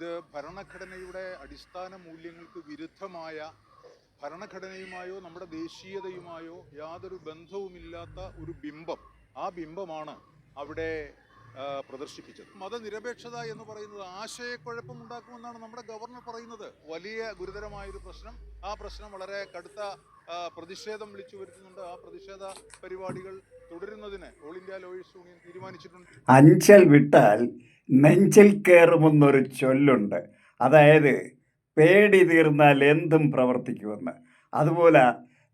ഇത് ഭരണഘടനയുടെ അടിസ്ഥാന മൂല്യങ്ങൾക്ക് വിരുദ്ധമായ ഭരണഘടനയുമായോ നമ്മുടെ ദേശീയതയുമായോ യാതൊരു ബന്ധവുമില്ലാത്ത ഒരു ബിംബം. ആ ബിംബമാണ് അവിടെ പ്രദർശിപ്പിച്ചത്. മതനിരപേക്ഷത എന്ന് പറയുന്നത് ആശയക്കുഴപ്പം ഉണ്ടാക്കുമെന്നാണ് നമ്മുടെ ഗവർണർ പറയുന്നത്. വലിയ ഗുരുതരമായൊരു പ്രശ്നം. ആ പ്രശ്നം വളരെ കടുത്ത പ്രതിഷേധം വിളിച്ചു വരുത്തുന്നുണ്ട്. ആ പ്രതിഷേധ പരിപാടികൾ തുടരുന്നതിന് ഓൾ ഇന്ത്യ ലോയേഴ്സ് യൂണിയൻ തീരുമാനിച്ചിട്ടുണ്ട്. അഞ്ചൽ വിട്ടാൽ നെഞ്ചിൽ കയറുമെന്നൊരു ചൊല്ലുണ്ട്. അതായത് പേടി തീർന്നാൽ എന്തും പ്രവർത്തിക്കുമെന്ന്. അതുപോലെ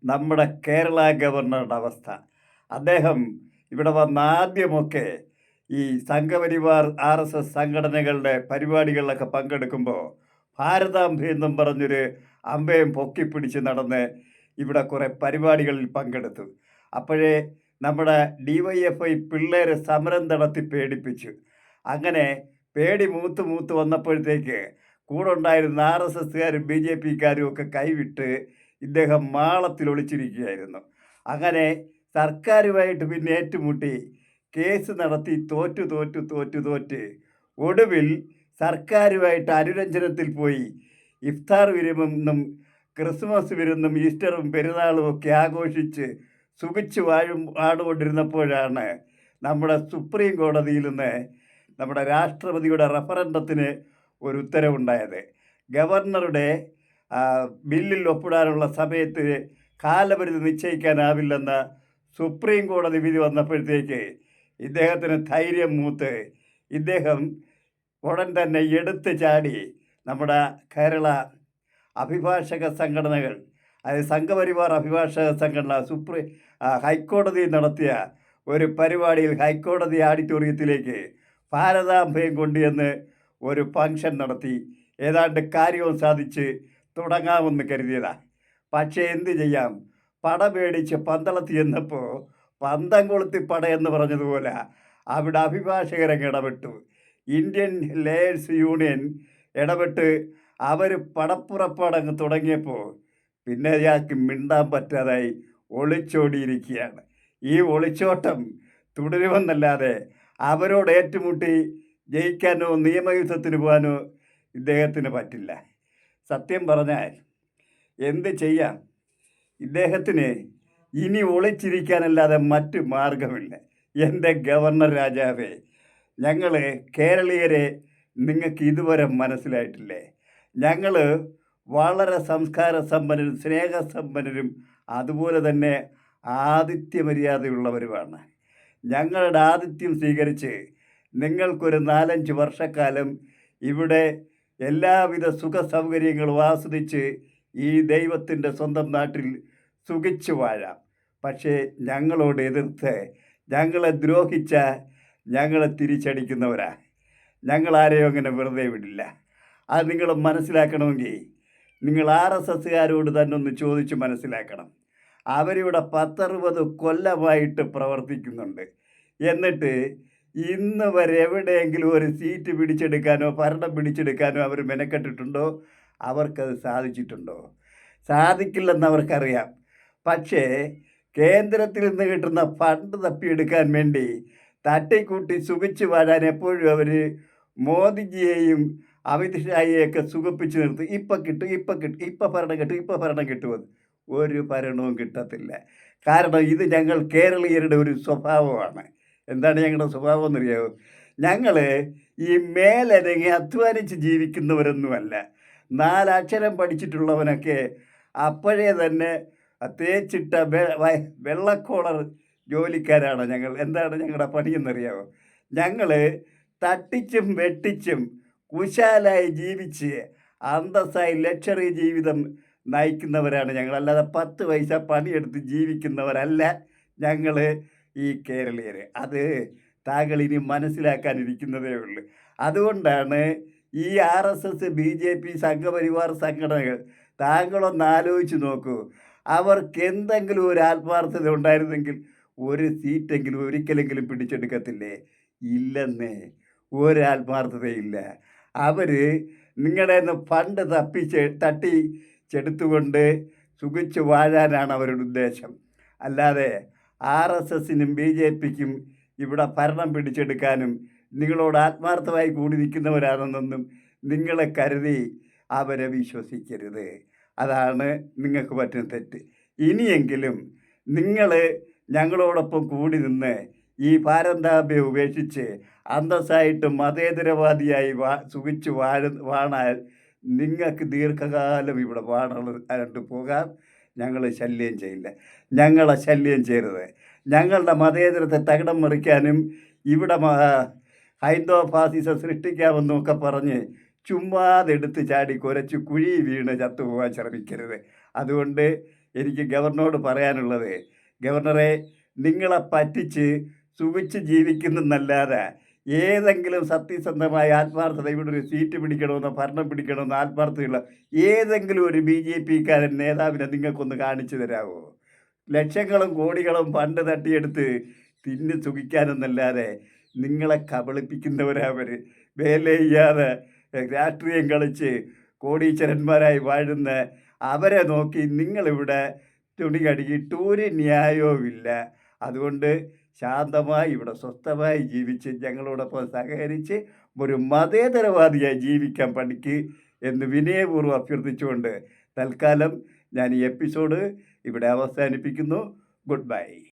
നമ്മുടെ കേരള ഗവർണറുടെ അവസ്ഥ. അദ്ദേഹം ഇവിടെ വന്ന ആദ്യമൊക്കെ ഈ സംഘപരിവാർ ആർ എസ് എസ് സംഘടനകളുടെ പരിപാടികളിലൊക്കെ പങ്കെടുക്കുമ്പോൾ ഭാരതാംബ എന്നും പറഞ്ഞൊരു അമ്പയും പൊക്കിപ്പിടിച്ച് നടന്ന് ഇവിടെ കുറേ പരിപാടികളിൽ പങ്കെടുത്തു. അപ്പോഴേ നമ്മുടെ ഡി വൈ എഫ് ഐ പിള്ളേരെ സമരം നടത്തി പേടിപ്പിച്ചു. അങ്ങനെ പേടി മൂത്ത് മൂത്ത് വന്നപ്പോഴത്തേക്ക് കൂടെ ഉണ്ടായിരുന്ന ആർ എസ് എസ്സുകാരും ബി ജെ പിക്കാരും ഒക്കെ കൈവിട്ട് ഇദ്ദേഹം മാളത്തിൽ ഒളിച്ചിരിക്കുകയായിരുന്നു. അങ്ങനെ സർക്കാരുമായിട്ട് പിന്നെ ഏറ്റുമുട്ടി കേസ് നടത്തി തോറ്റു തോറ്റു തോറ്റു തോറ്റ്. ഒടുവിൽ സർക്കാരുമായിട്ട് അനുരഞ്ജനത്തിൽ പോയി. ഇഫ്താർ വിരുമെന്നും ക്രിസ്മസ് വിരുന്നും ഈസ്റ്ററും പെരുന്നാളും ഒക്കെ ആഘോഷിച്ച് സുഖിച്ച് വാഴും ആടുകൊണ്ടിരുന്നപ്പോഴാണ് നമ്മുടെ സുപ്രീം കോടതിയിൽ നിന്ന് നമ്മുടെ രാഷ്ട്രപതിയുടെ റഫറൻഡത്തിന് ഒരു ഉത്തരവുണ്ടായത്. ഗവർണറുടെ ബില്ലിൽ ഒപ്പിടാനുള്ള സമയത്ത് കാലപരിധി നിശ്ചയിക്കാനാവില്ലെന്ന സുപ്രീം കോടതി വിധി വന്നപ്പോഴത്തേക്ക് ഇദ്ദേഹത്തിന് ധൈര്യം മൂത്ത് ഇദ്ദേഹം ഉടൻ തന്നെ എടുത്ത് ചാടി നമ്മുടെ കേരള അഭിഭാഷക സംഘടനകൾ അതായത് സംഘപരിവാർ അഭിഭാഷക സംഘടന സുപ്രീം ഹൈക്കോടതി നടത്തിയ ഒരു പരിപാടിയിൽ ഹൈക്കോടതി ഓഡിറ്റോറിയത്തിലേക്ക് ഭാരതാംബയും കൊണ്ടുവന്ന് ഒരു ഫങ്ഷൻ നടത്തി. ഏതാണ്ട് കാര്യവും സാധിച്ച് തുടങ്ങാമെന്ന് കരുതിയതാണ് പക്ഷേ എന്ത് ചെയ്യാം? പട പേടിച്ച് പന്തളത്ത് ചെന്നപ്പോൾ പന്തം കൊളുത്തി പട എന്ന് പറഞ്ഞതുപോലെ അവിടെ അഭിഭാഷകരൊക്കെ ഇടപെട്ടു. ഇന്ത്യൻ ലേയേഴ്സ് യൂണിയൻ ഇടപെട്ട് അവർ പടപ്പുറപ്പാടങ്ങ് തുടങ്ങിയപ്പോൾ പിന്നെ അയാൾക്ക് മിണ്ടാൻ പറ്റാതായി ഒളിച്ചോടിയിരിക്കുകയാണ്. ഈ ഒളിച്ചോട്ടം തുടരുമെന്നല്ലാതെ അവരോട് ഏറ്റുമുട്ടി ജയിക്കാനോ നിയമയുദ്ധത്തിന് പോകാനോ ഇദ്ദേഹത്തിന് പറ്റില്ല. സത്യം പറഞ്ഞാൽ എന്ത് ചെയ്യാം? ഇദ്ദേഹത്തിന് ഇനി ഒളിച്ചിരിക്കാനല്ലാതെ മറ്റു മാർഗമില്ല. എന്റെ ഗവർണർ രാജാവേ ഞങ്ങൾ കേരളീയരെ നിങ്ങൾക്ക് ഇതുവരെ മനസ്സിലായിട്ടില്ലേ? ഞങ്ങൾ വളരെ സംസ്കാര സമ്പന്നരും സ്നേഹസമ്പന്നരും അതുപോലെ തന്നെ ആതിഥ്യമര്യാദയുള്ളവരുമാണ്. ഞങ്ങളുടെ ആതിഥ്യം സ്വീകരിച്ച് നിങ്ങൾക്കൊരു നാലഞ്ച് വർഷക്കാലം ഇവിടെ എല്ലാവിധ സുഖ സൗകര്യങ്ങളും ആസ്വദിച്ച് ഈ ദൈവത്തിന്റെ സ്വന്തം നാട്ടിൽ സുഖിച്ചു വാഴാം പക്ഷേ ഞങ്ങളോട് എതിർത്ത് ഞങ്ങളെ ദ്രോഹിച്ച ഞങ്ങളെ തിരിച്ചടിക്കുന്നവരാ. ഞങ്ങളാരെയും അങ്ങനെ വെറുതെ വിടില്ല. അത് നിങ്ങൾ മനസ്സിലാക്കണമെങ്കിൽ നിങ്ങൾ ആർ എസ് എസ്സുകാരോട് തന്നെ ഒന്ന് ചോദിച്ച് മനസ്സിലാക്കണം. അവരിവിടെ പത്തറുപത് കൊല്ലമായിട്ട് പ്രവർത്തിക്കുന്നുണ്ട്. എന്നിട്ട് ഇന്ന് വരെ എവിടെയെങ്കിലും ഒരു സീറ്റ് പിടിച്ചെടുക്കാനോ ഭരണം പിടിച്ചെടുക്കാനോ അവർ മെനക്കെട്ടിട്ടുണ്ടോ? അവർക്കത് സാധിച്ചിട്ടുണ്ടോ? സാധിക്കില്ലെന്ന് അവർക്കറിയാം. പക്ഷേ കേന്ദ്രത്തിൽ നിന്ന് കിട്ടുന്ന ഫണ്ട് തപ്പിയെടുക്കാൻ വേണ്ടി തട്ടിക്കൂട്ടി സുഖിച്ചു വാഴാൻ എപ്പോഴും അവർ മോദിജിയെയും അമിത് ഷായിയൊക്കെ സുഖിപ്പിച്ച് നിർത്തി. ഇപ്പം കിട്ടും ഇപ്പം കിട്ടും ഇപ്പം ഭരണം കിട്ടും ഇപ്പം ഭരണം കിട്ടുമെന്ന് ഒരു ഭരണവും കിട്ടത്തില്ല. കാരണം ഇത് ഞങ്ങൾ കേരളീയരുടെ ഒരു സ്വഭാവമാണ്. എന്താണ് ഞങ്ങളുടെ സ്വഭാവം എന്നറിയാമോ ഞങ്ങൾ ഈ മേലനങ്ങി അധ്വാനിച്ച് ജീവിക്കുന്നവരൊന്നുമല്ല. നാലക്ഷരം പഠിച്ചിട്ടുള്ളവനൊക്കെ അപ്പോഴേ തന്നെ തേച്ചിട്ട വെള്ളക്കോളർ ജോലിക്കാരാണ് ഞങ്ങൾ? എന്താണ് ഞങ്ങളുടെ പണിയെന്നറിയാമോ ഞങ്ങൾ തട്ടിച്ചും വെട്ടിച്ചും കുശാലായി ജീവിച്ച് അന്തസ്സായി ലക്ഷറി ജീവിതം നയിക്കുന്നവരാണ് ഞങ്ങൾ. അല്ലാതെ പത്ത് പൈസ പണിയെടുത്ത് ജീവിക്കുന്നവരല്ല ഞങ്ങൾ ഈ കേരളീയർ അത് താങ്കൾ ഇനി മനസ്സിലാക്കാനിരിക്കുന്നതേ ഉള്ളൂ. അതുകൊണ്ടാണ് ഈ R S S B J P സംഘപരിവാർ സംഘടനകൾ താങ്കളൊന്ന് ആലോചിച്ച് നോക്കൂ. അവർക്ക് എന്തെങ്കിലും ഒരു ആത്മാർത്ഥത ഉണ്ടായിരുന്നെങ്കിൽ ഒരു സീറ്റെങ്കിലും ഒരിക്കലെങ്കിലും പിടിച്ചെടുക്കത്തില്ലേ? ഇല്ലെന്നേ. ഒരാത്മാർത്ഥതയില്ല അവർ നിങ്ങളുടെ നിന്ന് ഫണ്ട് തപ്പിച്ച് തട്ടി ചെടുത്തുകൊണ്ട് സുഖിച്ചു വാഴാനാണ് അവരുടെ ഉദ്ദേശം. അല്ലാതെ ആർ എസ് എസിനും ബി ജെ പിക്കും ഇവിടെ ഭരണം പിടിച്ചെടുക്കാനും നിങ്ങളോട് ആത്മാർത്ഥമായി കൂടി നിൽക്കുന്നവരാണെന്നൊന്നും നിങ്ങളെ കരുതി അവരെ വിശ്വസിക്കരുത്. അതാണ് നിങ്ങൾക്ക് പറ്റുന്ന തെറ്റ്. ഇനിയെങ്കിലും നിങ്ങൾ ഞങ്ങളോടൊപ്പം കൂടി നിന്ന് ഈ പാരന്താപ്യം ഉപേക്ഷിച്ച് അന്തസ്സായിട്ട് മതേതരവാദിയായി വാ സുഖിച്ച് വാഴ വാണാൽ നിങ്ങൾക്ക് ദീർഘകാലം ഇവിടെ വാണാണ്ട് പോകാൻ ഞങ്ങൾ ശല്യം ചെയ്യില്ല. ഞങ്ങളെ ശല്യം ചെയ്യരുത്. ഞങ്ങളുടെ മതേതരത്തെ തകിടം മറിക്കാനും ഇവിടെ ഹൈന്ദവ ഫാസിസം സൃഷ്ടിക്കാമെന്നൊക്കെ പറഞ്ഞ് ചുമ്മാതെടുത്ത് ചാടി കുരച്ച് കുഴി വീണ് ചത്തുപോകാൻ ശ്രമിക്കരുത്. അതുകൊണ്ട് എനിക്ക് ഗവർണറോട് പറയാനുള്ളത് ഗവർണറെ നിങ്ങളെ പറ്റിച്ച് സുഖിച്ച് ജീവിക്കുന്നെന്നല്ലാതെ ഏതെങ്കിലും സത്യസന്ധമായ ആത്മാർത്ഥത ഇവിടെ ഒരു സീറ്റ് പിടിക്കണമെന്നോ ഭരണം പിടിക്കണമെന്നോ ആത്മാർത്ഥതയുള്ള ഏതെങ്കിലും ഒരു ബി ജെ പിക്കാരൻ നേതാവിനെ നിങ്ങൾക്കൊന്ന് കാണിച്ചു തരാമോ ലക്ഷങ്ങളും കോടികളും പണ്ട് തട്ടിയെടുത്ത് തിന്ന് സുഖിക്കാനെന്നല്ലാതെ നിങ്ങളെ കബളിപ്പിക്കുന്നവരവർ വേല ചെയ്യാതെ രാഷ്ട്രീയം കളിച്ച് കോടീശ്വരന്മാരായി വാഴുന്ന അവരെ നോക്കി നിങ്ങളിവിടെ തുണി കഴുകിയിട്ട് ഒരു ന്യായവുമില്ല. അതുകൊണ്ട് ശാന്തമായി ഇവിടെ സ്വസ്ഥമായി ജീവിച്ച് ഞങ്ങളോടൊപ്പം സഹകരിച്ച് ഒരു മതേതരവാദിയായി ജീവിക്കാൻ പഠിക്ക് എന്ന് വിനയപൂർവം അഭ്യർത്ഥിച്ചുകൊണ്ട് തൽക്കാലം ഞാൻ ഈ എപ്പിസോഡ് ഇവിടെ അവസാനിപ്പിക്കുന്നു. Good bye.